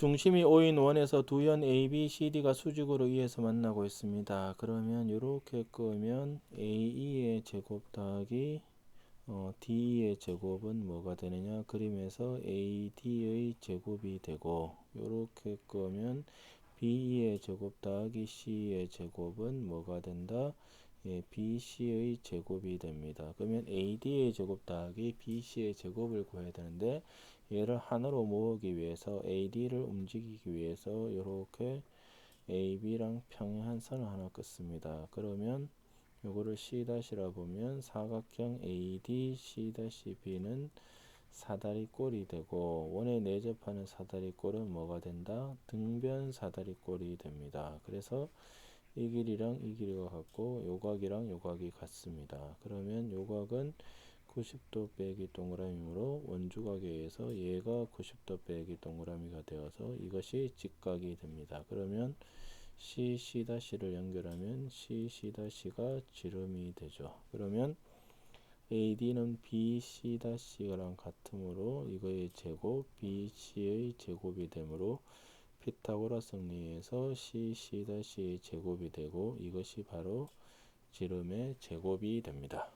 중심이 O인 원에서 두 연 A, B, C, D가 수직으로 의해서 만나고 있습니다. 그러면 이렇게 끄면 AE의 제곱 더하기 어, DE의 제곱은 뭐가 되느냐? 그림에서 AD의 제곱이 되고 이렇게 끄면 BE의 제곱 더하기 C의 제곱은 뭐가 된다? 예, BC의 제곱이 됩니다. 그러면 AD의 제곱 더하기 BC의 제곱을 구해야 되는데 얘를 하나로 모으기 위해서 AD를 움직이기 위해서 이렇게 AB랑 평행한 선을 하나 긋습니다. 그러면 요거를 C-라 보면 사각형 AD C-B는 사다리 꼴이 되고 원에 내접하는 사다리 꼴은 뭐가 된다? 등변 사다리 꼴이 됩니다. 그래서 이 길이랑 이 길이가 같고 요각이랑 요각이 같습니다. 그러면 요각은 90도 빼기 동그라미므로 원주각에 의해서 얘가 90도 빼기 동그라미가 되어서 이것이 직각이 됩니다. 그러면 C, C-를 연결하면 C, C-가 지름이 되죠. 그러면 AD는 B, C-랑 같으므로 이거의 제곱, BC의 제곱이 되므로 피타고라 정리에서 C, C-의 제곱이 되고 이것이 바로 지름의 제곱이 됩니다.